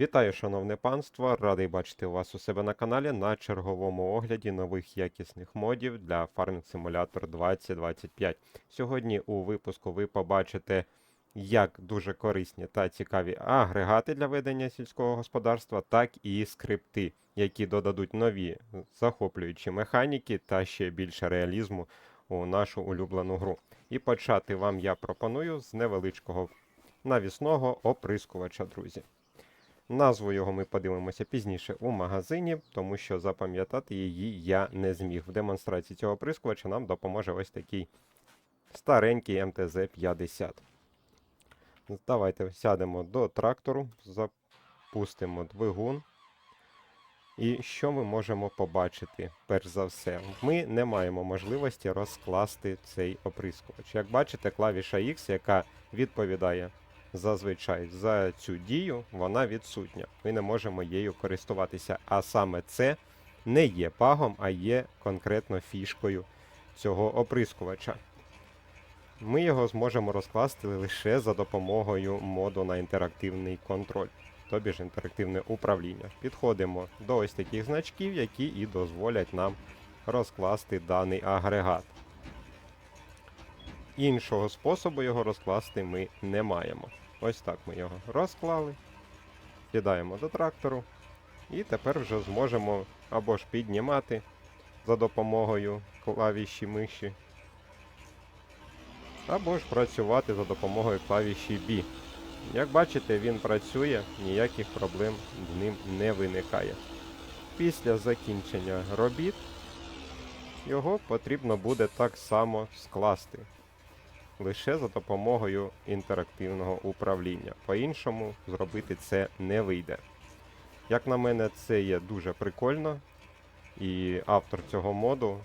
Вітаю, шановне панство! Радий бачити вас у себе на каналі на черговому огляді нових якісних модів для Farming Simulator 2025. Сьогодні у випуску ви побачите, як дуже корисні та цікаві агрегати для ведення сільського господарства, так і скрипти, які додадуть нові захоплюючі механіки та ще більше реалізму у нашу улюблену гру. І почати вам я пропоную з невеличкого навісного оприскувача, друзі. Назву його ми подивимося пізніше у магазині, тому що запам'ятати її я не зміг. В демонстрації цього прискувача нам допоможе ось такий старенький МТЗ-50. Давайте сядемо до трактору, запустимо двигун. І що ми можемо побачити, перш за все? Ми не маємо можливості розкласти цей оприскувач. Як бачите, клавіша X, яка відповідає зазвичай за цю дію, вона відсутня. Ми не можемо її користуватися. А саме це не є багом, а є конкретно фішкою цього оприскувача. Ми його зможемо розкласти лише за допомогою моду на інтерактивний контроль, тобі ж інтерактивне управління. Підходимо до ось таких значків, які і дозволять нам розкласти даний агрегат. Іншого способу його розкласти ми не маємо. Ось так ми його розклали, кидаємо до трактору, і тепер вже зможемо або ж піднімати за допомогою клавіші миші, або ж працювати за допомогою клавіші B. Як бачите, він працює, ніяких проблем з ним не виникає. Після закінчення робіт його потрібно буде так само скласти лише за допомогою інтерактивного управління. По-іншому зробити це не вийде. Як на мене, це є дуже прикольно, і автор цього моду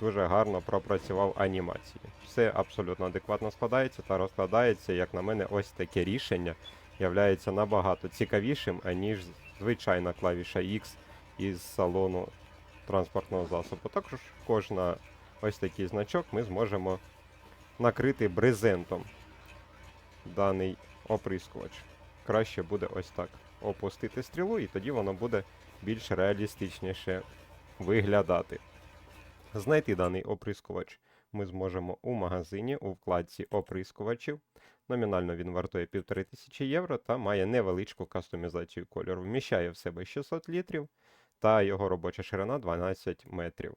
дуже гарно пропрацював анімації. Все абсолютно адекватно складається та розкладається, як на мене, ось таке рішення являється набагато цікавішим, аніж звичайна клавіша X із салону транспортного засобу. Також кожна ось такий значок ми зможемо накрити брезентом даний оприскувач. Краще буде ось так опустити стрілу, і тоді воно буде більш реалістичніше виглядати. Знайти даний оприскувач ми зможемо у магазині у вкладці оприскувачів. Номінально він вартує 1500 євро та має невеличку кастомізацію кольору. Вміщає в себе 600 літрів та його робоча ширина 12 метрів.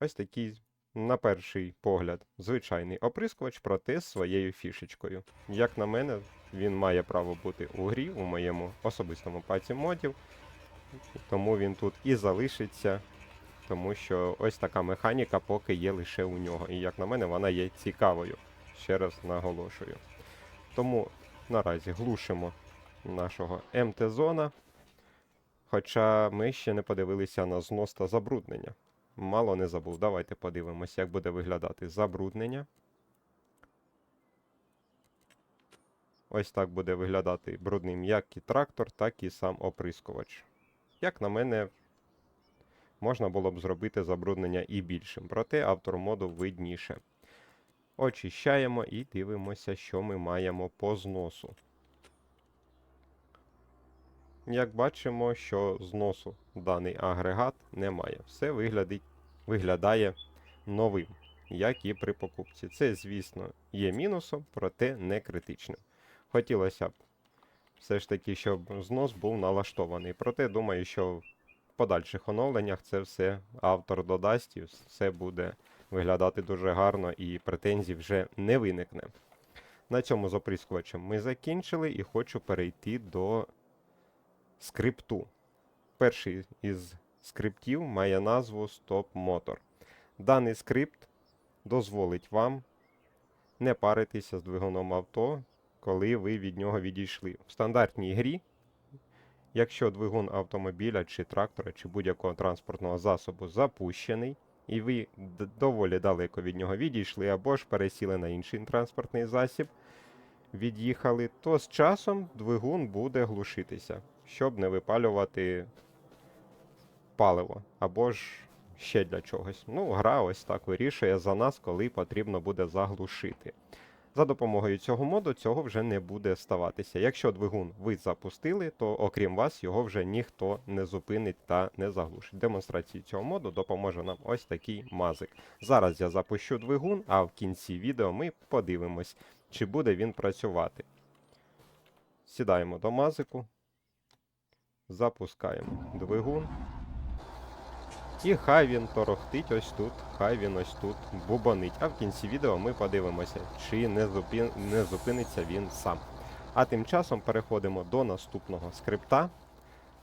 Ось такий на перший погляд, звичайний оприскувач, проте з своєю фішечкою. Як на мене, він має право бути у грі у моєму особистому паці модів, тому він тут і залишиться, тому що ось така механіка поки є лише у нього. І як на мене, вона є цікавою. Ще раз наголошую. Тому наразі глушимо нашого МТ-зона. Хоча ми ще не подивилися на знос та забруднення. Мало не забув. Давайте подивимося, як буде виглядати забруднення. Ось так буде виглядати брудним як і трактор, так і сам оприскувач. Як на мене, можна було б зробити забруднення і більшим, проте автор моду видніше. Очищаємо і дивимося, що ми маємо по зносу. Як бачимо, що зносу даний агрегат немає. Все виглядає новим, як і при покупці. Це, звісно, є мінусом, проте не критичним. Хотілося б все ж таки, щоб знос був налаштований. Проте думаю, що в подальших оновленнях це все автор додасть і все буде виглядати дуже гарно і претензій вже не виникне. На цьому з оприскувачем ми закінчили і хочу перейти до скрипту. Перший із скриптів має назву Stop Motor. Даний скрипт дозволить вам не паритися з двигуном авто, коли ви від нього відійшли. В стандартній грі, якщо двигун автомобіля чи трактора, чи будь-якого транспортного засобу запущений, і ви доволі далеко від нього відійшли, або ж пересіли на інший транспортний засіб, від'їхали, то з часом двигун буде глушитися щоб не випалювати паливо або ж ще для чогось. Ну, гра ось так вирішує за нас, коли потрібно буде заглушити. За допомогою цього моду цього вже не буде ставатися. Якщо двигун ви запустили, то окрім вас його вже ніхто не зупинить та не заглушить. Демонстрації цього моду допоможе нам ось такий мазик. Зараз я запущу двигун, а в кінці відео ми подивимось, чи буде він працювати. Сідаємо до мазику, запускаємо двигун. І хай він торохтить ось тут, хай він ось тут бубонить. А в кінці відео ми подивимося, чи не, зупин... не зупиниться він сам. А тим часом переходимо до наступного скрипта.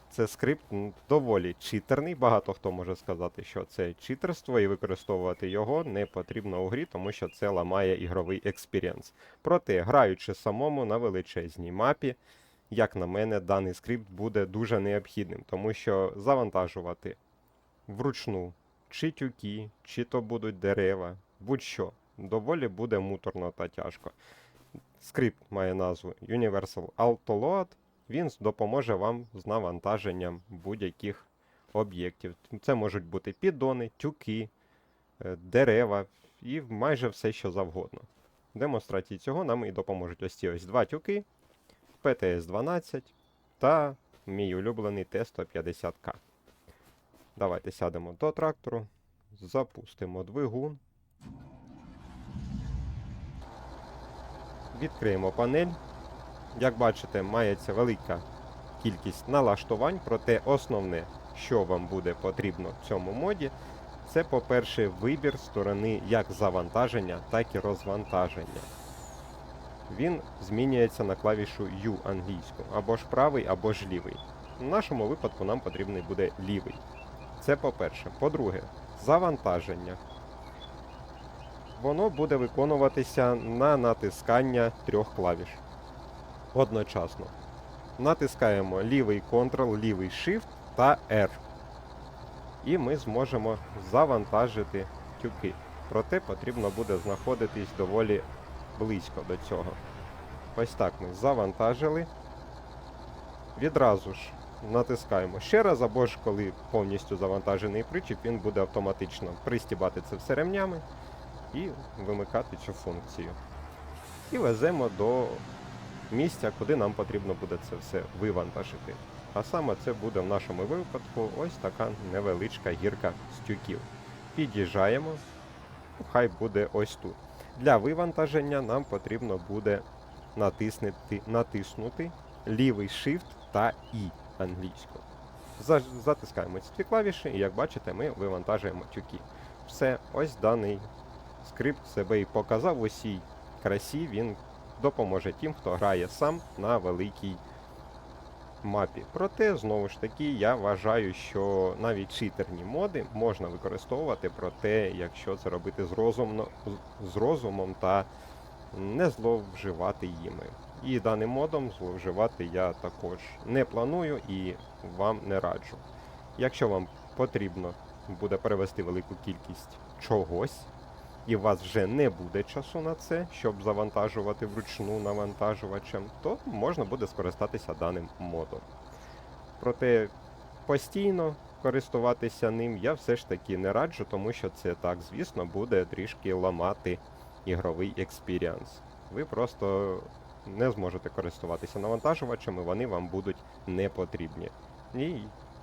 Це скрипт доволі читерний. Багато хто може сказати, що це читерство, і використовувати його не потрібно у грі, тому що це ламає ігровий експірієнс. Проте, граючи самому на величезній мапі, як на мене, даний скрипт буде дуже необхідним, тому що завантажувати вручну чи тюки, чи то будуть дерева, будь-що. Доволі буде муторно та тяжко. Скрипт має назву Universal Autoload. Він допоможе вам з навантаженням будь-яких об'єктів. Це можуть бути піддони, тюки, е, дерева і майже все, що завгодно. Демонстрації цього нам і допоможуть ось ці ось два тюки, PTS-12 та мій улюблений Т-150К. Давайте сядемо до трактору, запустимо двигун. Відкриємо панель. Як бачите, мається велика кількість налаштувань, проте основне, що вам буде потрібно в цьому моді, це, по-перше, вибір сторони як завантаження, так і розвантаження. Він змінюється на клавішу U англійську, або ж правий, або ж лівий. В нашому випадку нам потрібний буде лівий. Це по-перше. По-друге, завантаження. Воно буде виконуватися на натискання трьох клавіш. Одночасно. Натискаємо лівий Ctrl, лівий Shift та R. І ми зможемо завантажити тюки. Проте потрібно буде знаходитись доволі близько до цього. Ось так ми завантажили. Відразу ж натискаємо ще раз, або ж коли повністю завантажений причіп, він буде автоматично пристібати це все ремнями і вимикати цю функцію. І веземо до місця, куди нам потрібно буде це все вивантажити. А саме це буде в нашому випадку ось така невеличка гірка з тюків. Під'їжджаємо, хай буде ось тут. Для вивантаження нам потрібно буде натиснути, натиснути лівий Shift та І англійською. Затискаємо ці дві клавіші, і як бачите, ми вивантажуємо тюки. Все, ось даний скрипт себе і показав усій красі. Він допоможе тим, хто грає сам на великій мапі. Проте, знову ж таки, я вважаю, що навіть читерні моди можна використовувати, проте, якщо це робити з, розумно, з- розумом та не зловживати їми. І даним модом зловживати я також не планую і вам не раджу. Якщо вам потрібно буде перевести велику кількість чогось, і у вас вже не буде часу на це, щоб завантажувати вручну навантажувачем, то можна буде скористатися даним модом. Проте постійно користуватися ним я все ж таки не раджу, тому що це так, звісно, буде трішки ламати ігровий експіріанс. Ви просто не зможете користуватися навантажувачами, вони вам будуть не потрібні. І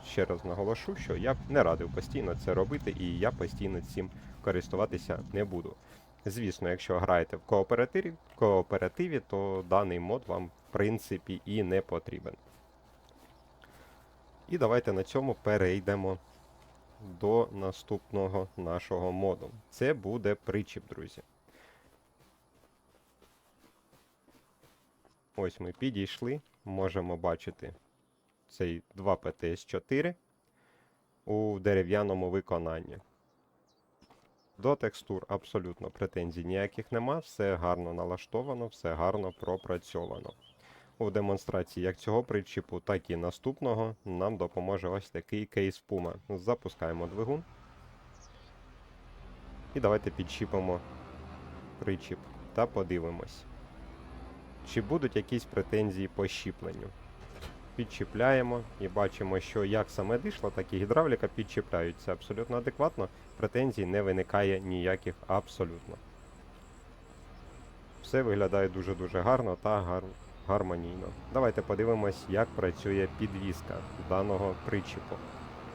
ще раз наголошу, що я не радив постійно це робити, і я постійно цим користуватися не буду. Звісно, якщо граєте в кооперативі, кооперативі, то даний мод вам в принципі і не потрібен. І давайте на цьому перейдемо до наступного нашого моду. Це буде причіп, друзі. Ось ми підійшли, можемо бачити цей 2 PTS4 у дерев'яному виконанні. До текстур абсолютно претензій ніяких нема, все гарно налаштовано, все гарно пропрацьовано. У демонстрації як цього причіпу, так і наступного нам допоможе ось такий кейс Puma. Запускаємо двигун. І давайте підчіпимо причіп та подивимось. Чи будуть якісь претензії по щіпленню? Підчіпляємо і бачимо, що як саме дишло, так і гідравліка підчіпляються абсолютно адекватно, претензій не виникає ніяких абсолютно. все виглядає дуже-дуже гарно та гар... гармонійно. Давайте подивимось, як працює підвіска даного причіпу.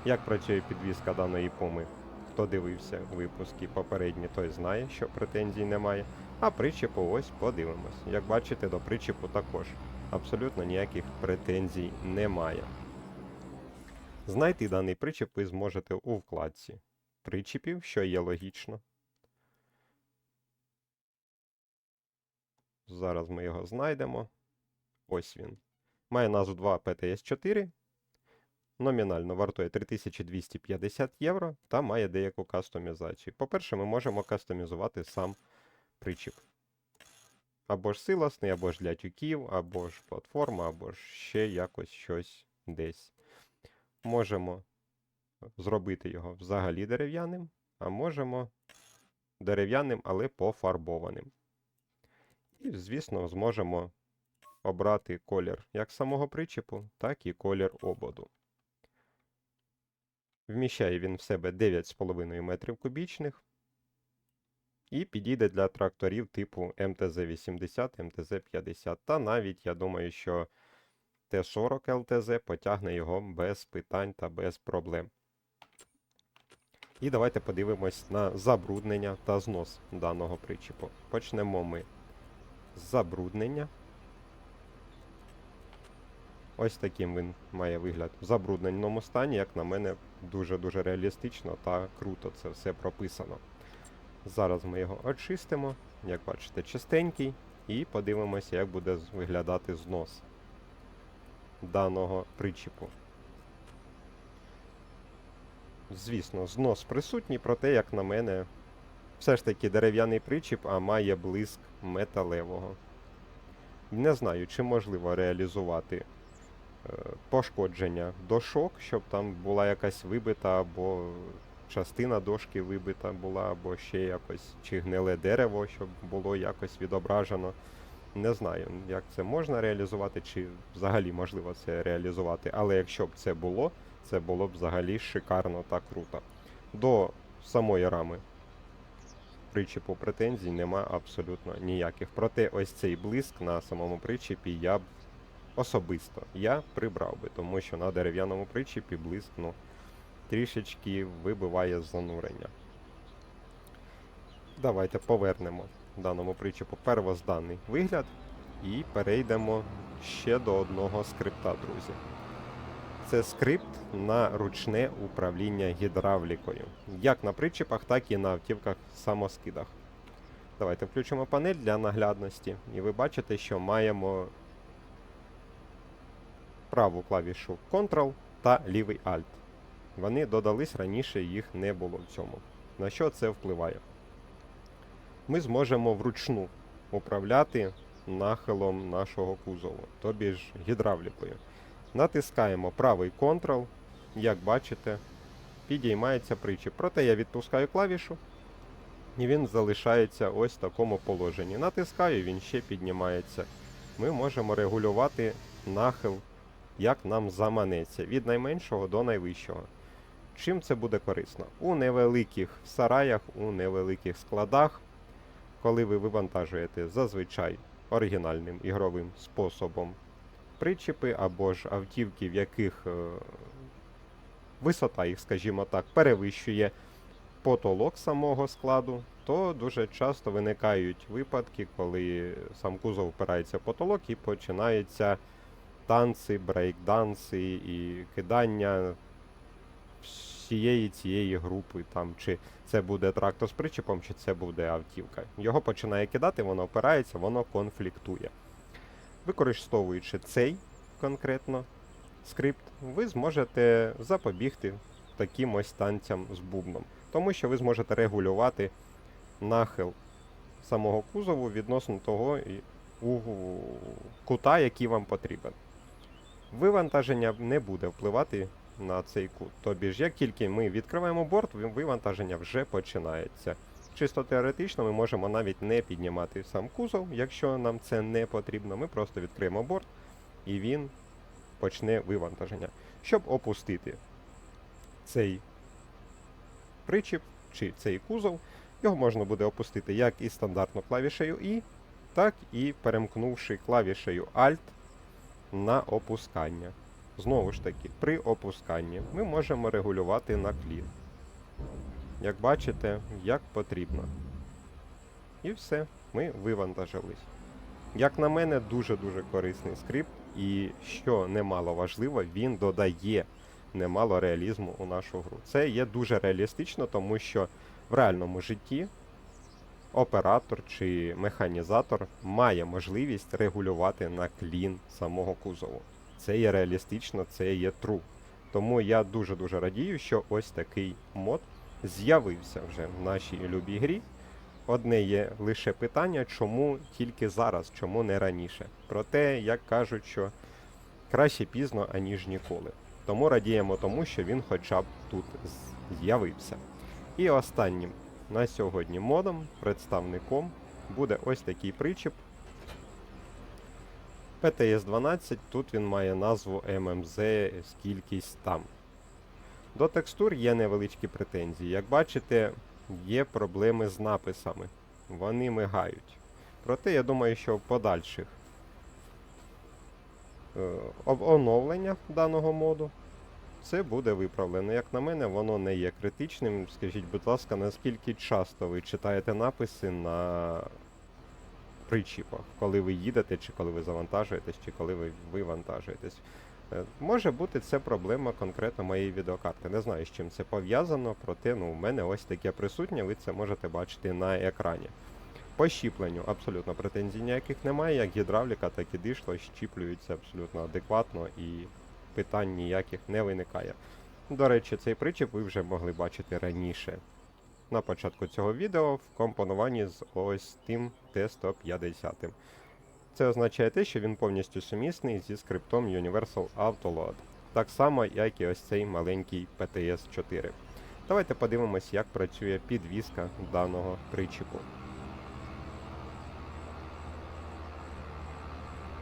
Як працює підвіска даної поми. Хто дивився випуски попередні, той знає, що претензій немає. А причепу ось подивимось. Як бачите, до причепу також абсолютно ніяких претензій немає. Знайти даний причеп ви зможете у вкладці причепів, що є логічно. Зараз ми його знайдемо. Ось він. Має назву 2 PTS 4. Номінально вартує 3250 євро та має деяку кастомізацію. По-перше, ми можемо кастомізувати сам причіп. Або ж силосний, або ж для тюків, або ж платформа, або ж ще якось щось десь. Можемо зробити його взагалі дерев'яним, а можемо дерев'яним, але пофарбованим. І, звісно, зможемо обрати колір як самого причепу, так і колір ободу. Вміщає він в себе 9,5 метрів кубічних і підійде для тракторів типу МТЗ-80, МТЗ-50. Та навіть, я думаю, що Т-40 ЛТЗ потягне його без питань та без проблем. І давайте подивимось на забруднення та знос даного причепу. Почнемо ми з забруднення. Ось таким він має вигляд в забрудненому стані, як на мене, дуже-дуже реалістично та круто це все прописано. Зараз ми його очистимо, як бачите, чистенький, і подивимося, як буде виглядати знос даного причіпу. Звісно, знос присутній, проте, як на мене, все ж таки дерев'яний причіп, а має блиск металевого. Не знаю, чи можливо реалізувати е, пошкодження дошок, щоб там була якась вибита або частина дошки вибита була, або ще якось чи гниле дерево, щоб було якось відображено. Не знаю, як це можна реалізувати, чи взагалі можливо це реалізувати. Але якщо б це було, це було б взагалі шикарно та круто. До самої рами причепу претензій нема абсолютно ніяких. Проте ось цей блиск на самому причепі я б особисто я прибрав би, тому що на дерев'яному причепі блиск ну, трішечки вибиває занурення. Давайте повернемо даному причепу первозданний вигляд і перейдемо ще до одного скрипта, друзі. Це скрипт на ручне управління гідравлікою. Як на причепах, так і на автівках самоскидах. Давайте включимо панель для наглядності. І ви бачите, що маємо праву клавішу Ctrl та лівий Alt. Вони додались раніше, їх не було в цьому. На що це впливає? Ми зможемо вручну управляти нахилом нашого кузову, тобі ж гідравлікою. Натискаємо правий Ctrl, як бачите, підіймається причіп. Проте я відпускаю клавішу, і він залишається ось в такому положенні. Натискаю, він ще піднімається. Ми можемо регулювати нахил, як нам заманеться, від найменшого до найвищого. Чим це буде корисно? У невеликих сараях, у невеликих складах, коли ви вивантажуєте зазвичай оригінальним ігровим способом причепи або ж автівки, в яких е, висота їх, скажімо так, перевищує потолок самого складу, то дуже часто виникають випадки, коли сам кузов впирається в потолок і починаються танці, брейкданси і кидання всієї цієї групи, там, чи це буде трактор з причепом, чи це буде автівка. Його починає кидати, воно опирається, воно конфліктує. Використовуючи цей конкретно скрипт, ви зможете запобігти таким ось танцям з бубном, тому що ви зможете регулювати нахил самого кузову відносно того у кута, який вам потрібен. Вивантаження не буде впливати на цей кут. Тобі ж, як тільки ми відкриваємо борт, вивантаження вже починається. Чисто теоретично ми можемо навіть не піднімати сам кузов, якщо нам це не потрібно. Ми просто відкриємо борт і він почне вивантаження. Щоб опустити цей причіп чи цей кузов, його можна буде опустити як і стандартно клавішею І, так і перемкнувши клавішею Alt на опускання. Знову ж таки, при опусканні ми можемо регулювати наклін. Як бачите, як потрібно. І все, ми вивантажились. Як на мене, дуже-дуже корисний скрипт, і що немало важливо, він додає немало реалізму у нашу гру. Це є дуже реалістично, тому що в реальному житті оператор чи механізатор має можливість регулювати наклін самого кузову. Це є реалістично, це є true. Тому я дуже-дуже радію, що ось такий мод з'явився вже в нашій любій грі. Одне є лише питання, чому тільки зараз, чому не раніше. Проте, як кажуть, що краще пізно, аніж ніколи. Тому радіємо тому, що він хоча б тут з'явився. І останнім на сьогодні модом, представником, буде ось такий причіп. PTS-12, тут він має назву MMZ скількись там. До текстур є невеличкі претензії. Як бачите, є проблеми з написами. Вони мигають. Проте я думаю, що в подальших е, оновленнях даного моду це буде виправлено. Як на мене, воно не є критичним. Скажіть, будь ласка, наскільки часто ви читаєте написи на причіпах, коли ви їдете, чи коли ви завантажуєтесь, чи коли ви вивантажуєтесь? Е, Може бути це проблема конкретно моєї відеокарти. Не знаю, з чим це пов'язано, проте ну, у мене ось таке присутнє, ви це можете бачити на екрані. По щіпленню абсолютно претензій ніяких немає, як гідравліка, так і дишло щіплюються абсолютно адекватно і питань ніяких не виникає. До речі, цей причіп ви вже могли бачити раніше. На початку цього відео в компонуванні з ось тим T150. Це означає те, що він повністю сумісний зі скриптом Universal Autoload. Так само, як і ось цей маленький PTS 4. Давайте подивимось, як працює підвізка даного причіпу.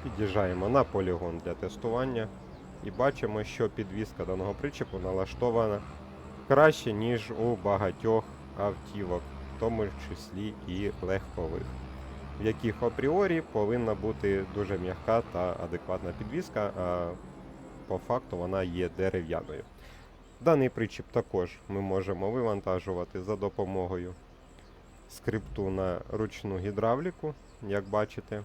Під'їжджаємо на полігон для тестування і бачимо, що підвізка даного причепу налаштована краще, ніж у багатьох автівок, в тому числі і легкових, в яких апріорі повинна бути дуже м'яка та адекватна підвізка, а по факту вона є дерев'яною. Даний причіп також ми можемо вивантажувати за допомогою скрипту на ручну гідравліку, як бачите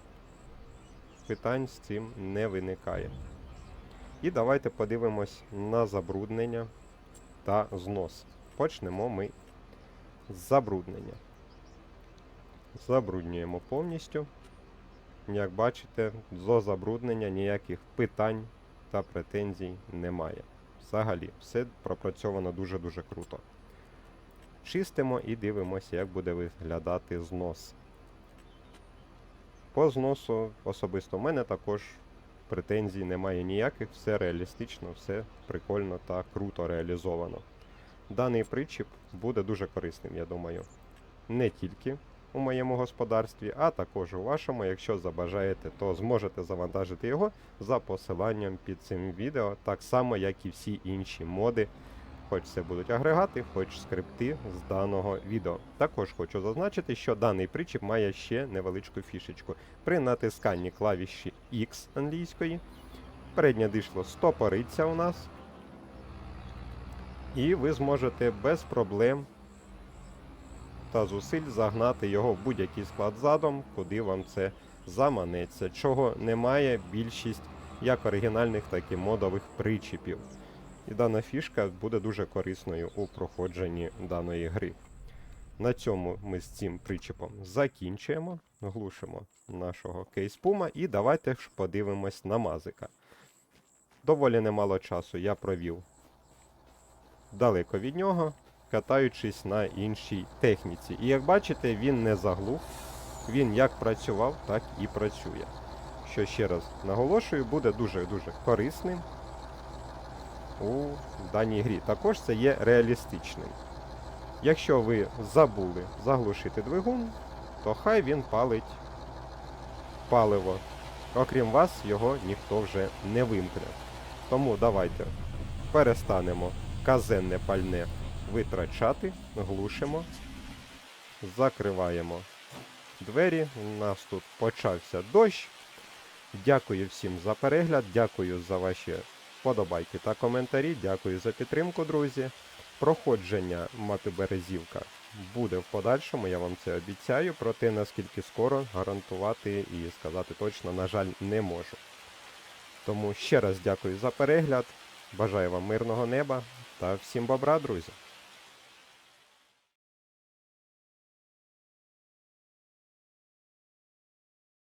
питань з цим не виникає. І давайте подивимось на забруднення та знос. Почнемо ми забруднення. Забруднюємо повністю. Як бачите, до забруднення ніяких питань та претензій немає. Взагалі, все пропрацьовано дуже-дуже круто. Чистимо і дивимося, як буде виглядати знос. По зносу особисто в мене також претензій немає ніяких, все реалістично, все прикольно та круто реалізовано. Даний причіп буде дуже корисним, я думаю, не тільки у моєму господарстві, а також у вашому. Якщо забажаєте, то зможете завантажити його за посиланням під цим відео, так само, як і всі інші моди хоч це будуть агрегати, хоч скрипти з даного відео. Також хочу зазначити, що даний причіп має ще невеличку фішечку. При натисканні клавіші X англійської, переднє дишло стопориться у нас, і ви зможете без проблем та зусиль загнати його в будь-який склад задом, куди вам це заманеться, чого немає більшість як оригінальних, так і модових причіпів. І дана фішка буде дуже корисною у проходженні даної гри. На цьому ми з цим причепом закінчуємо, глушимо нашого кейспума і давайте ж подивимось на мазика. Доволі немало часу я провів далеко від нього, катаючись на іншій техніці. І як бачите, він не заглух, він як працював, так і працює. Що ще раз наголошую, буде дуже-дуже корисним у даній грі. Також це є реалістичним. Якщо ви забули заглушити двигун, то хай він палить паливо. Окрім вас, його ніхто вже не вимкне. Тому давайте перестанемо казенне пальне витрачати, глушимо, закриваємо двері. У нас тут почався дощ. Дякую всім за перегляд, дякую за ваші подобайки та коментарі. Дякую за підтримку, друзі. Проходження мапи Березівка буде в подальшому, я вам це обіцяю. Проте наскільки скоро гарантувати і сказати точно, на жаль, не можу. Тому ще раз дякую за перегляд. Бажаю вам мирного неба та всім бобра, друзі!